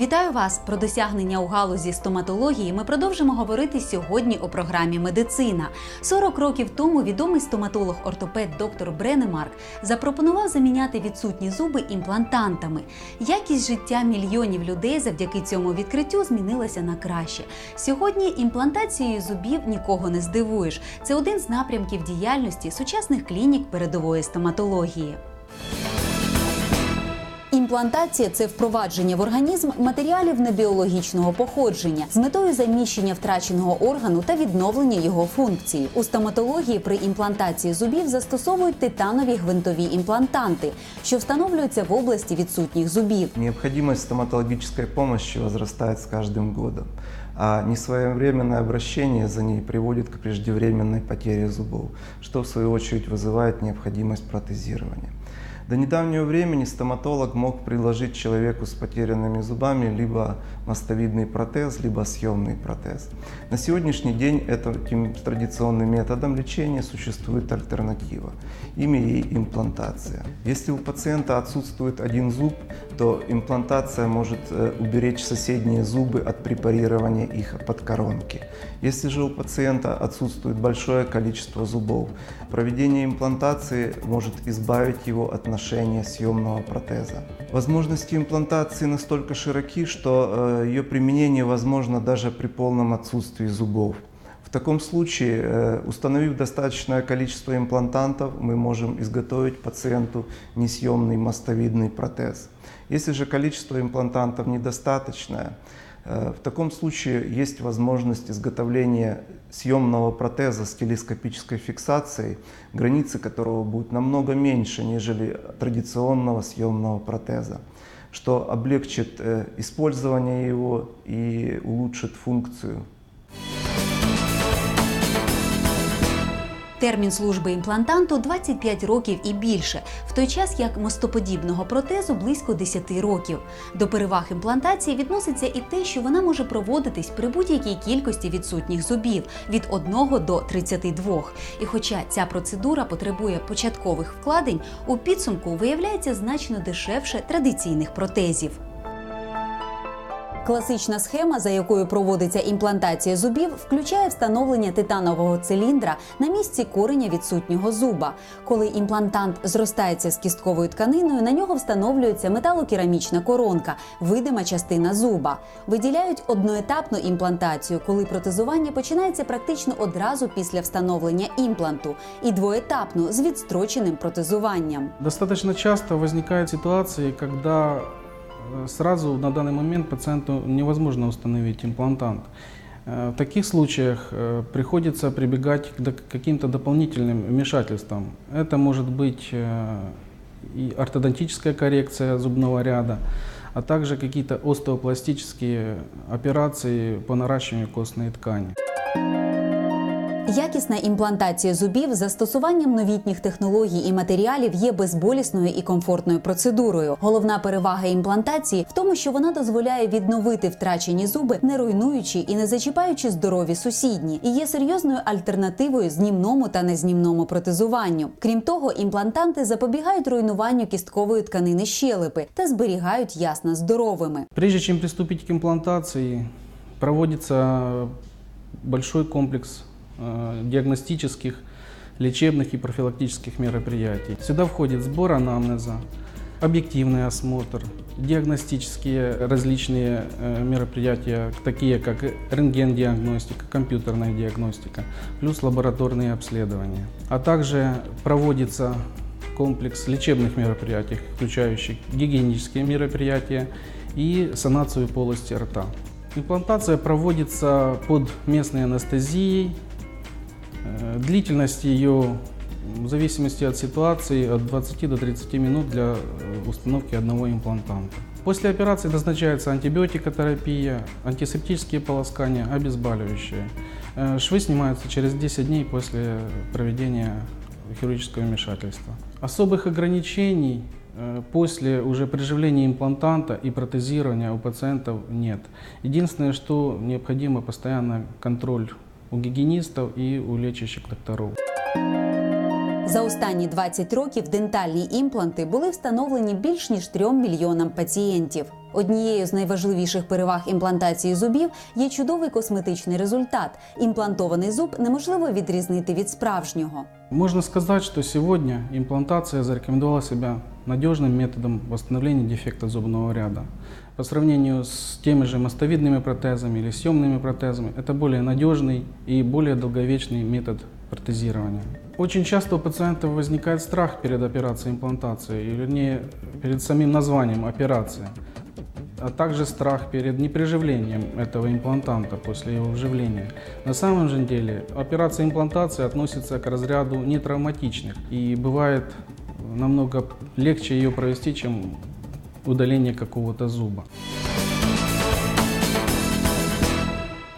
Вітаю вас про досягнення у галузі стоматології. Ми продовжимо говорити сьогодні у програмі Медицина. 40 років тому відомий стоматолог-ортопед доктор Бренемарк запропонував заміняти відсутні зуби імплантантами. Якість життя мільйонів людей завдяки цьому відкриттю змінилася на краще. Сьогодні імплантацією зубів нікого не здивуєш. Це один з напрямків діяльності сучасних клінік передової стоматології. Імплантація це впровадження в організм матеріалів небіологічного походження з метою заміщення втраченого органу та відновлення його функції. У стоматології при імплантації зубів застосовують титанові гвинтові імплантанти, що встановлюються в області відсутніх зубів. Необходимость стоматологической помощи возрастает с каждым годом, а несвоевременное обращение за ней приводит к преждевременной потере зубов, что в свою очередь вызывает необходимость протезирования. До недавнего времени стоматолог мог предложить человеку с потерянными зубами либо мостовидный протез, либо съемный протез. На сегодняшний день этим традиционным методом лечения существует альтернатива. Имя ей имплантация. Если у пациента отсутствует один зуб, то имплантация может э, уберечь соседние зубы от препарирования их под коронки. Если же у пациента отсутствует большое количество зубов, проведение имплантации может избавить его от ношения съемного протеза. Возможности имплантации настолько широки, что э, ее применение возможно даже при полном отсутствии зубов. В таком случае, э, установив достаточное количество имплантантов, мы можем изготовить пациенту несъемный мостовидный протез. Если же количество имплантантов недостаточное, в таком случае есть возможность изготовления съемного протеза с телескопической фиксацией, границы которого будут намного меньше, нежели традиционного съемного протеза, что облегчит э, использование его и улучшит функцию Термін служби імплантанту 25 років і більше, в той час як мостоподібного протезу близько 10 років. До переваг імплантації відноситься і те, що вона може проводитись при будь-якій кількості відсутніх зубів від 1 до 32. І хоча ця процедура потребує початкових вкладень, у підсумку виявляється значно дешевше традиційних протезів. Класична схема, за якою проводиться імплантація зубів, включає встановлення титанового циліндра на місці кореня відсутнього зуба. Коли імплантант зростається з кістковою тканиною, на нього встановлюється металокерамічна коронка, видима частина зуба. Виділяють одноетапну імплантацію, коли протезування починається практично одразу після встановлення імпланту, і двоетапну з відстроченим протезуванням. Достаточно часто возникают ситуации, когда э, сразу на данный момент пациенту невозможно установить имплантант. Э, В таких случаях э, приходится прибегать к каким-то дополнительным вмешательствам. Это может быть э, и ортодонтическая коррекция зубного ряда, а также какие-то остеопластические операции по наращиванию костной ткани. Якісна імплантація зубів застосуванням новітніх технологій і матеріалів є безболісною і комфортною процедурою. Головна перевага імплантації в тому, що вона дозволяє відновити втрачені зуби, не руйнуючи і не зачіпаючи здорові сусідні, і є серйозною альтернативою знімному та незнімному протезуванню. Крім того, імплантанти запобігають руйнуванню кісткової тканини щелепи та зберігають ясна здоровими. Прежде чем приступить к имплантации, проводится большой комплекс диагностических, лечебных и профилактических мероприятий. Сюда входит сбор анамнеза, объективный осмотр, диагностические различные э, мероприятия, такие как рентген-диагностика, компьютерная диагностика, плюс лабораторные обследования. А также проводится комплекс лечебных мероприятий, включающих гигиенические мероприятия и санацию полости рта. Имплантация проводится под местной анестезией. Э, Длительность ее в зависимости от ситуации от 20 до 30 минут для э, установки одного имплантанта. После операции назначается антибиотикотерапия, антисептические полоскания, обезболивающие. Э, Швы снимаются через 10 дней после проведения хирургического вмешательства. Особых ограничений после уже приживления имплантанта и протезирования у пациентов нет. Единственное, что необходимо постоянно контроль у гигиенистов и у лечащих докторов. За останні 20 років дентальні імпланти були встановлені більш ніж 3 мільйонам пацієнтів. Однією з найважливіших переваг імплантації зубів є чудовий косметичний результат. Імплантований зуб неможливо відрізнити від справжнього. Можно сказать, что сегодня имплантация зарекомендовала себя надежным методом восстановления дефекта зубного ряда. По сравнению с теми же мостовидными протезами или съемными протезами, это более надежный и более долговечный метод протезирования. Очень часто у пациентов возникает страх перед операцией имплантации, и, вернее, перед самим названием операция, а также страх перед неприживлением этого имплантанта после его вживления. На самом же деле операция имплантации относится к разряду нетравматичных и бывает намного легче ее провести, чем удаление какого-то зуба.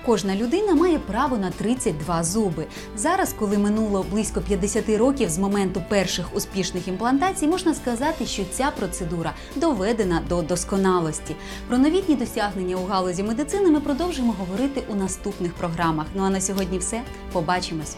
Кожна людина має право на 32 зуби. Зараз, коли минуло близько 50 років з моменту перших успішних імплантацій, можна сказати, що ця процедура доведена до досконалості. Про новітні досягнення у галузі медицини ми продовжимо говорити у наступних програмах. Ну а на сьогодні все. Побачимось.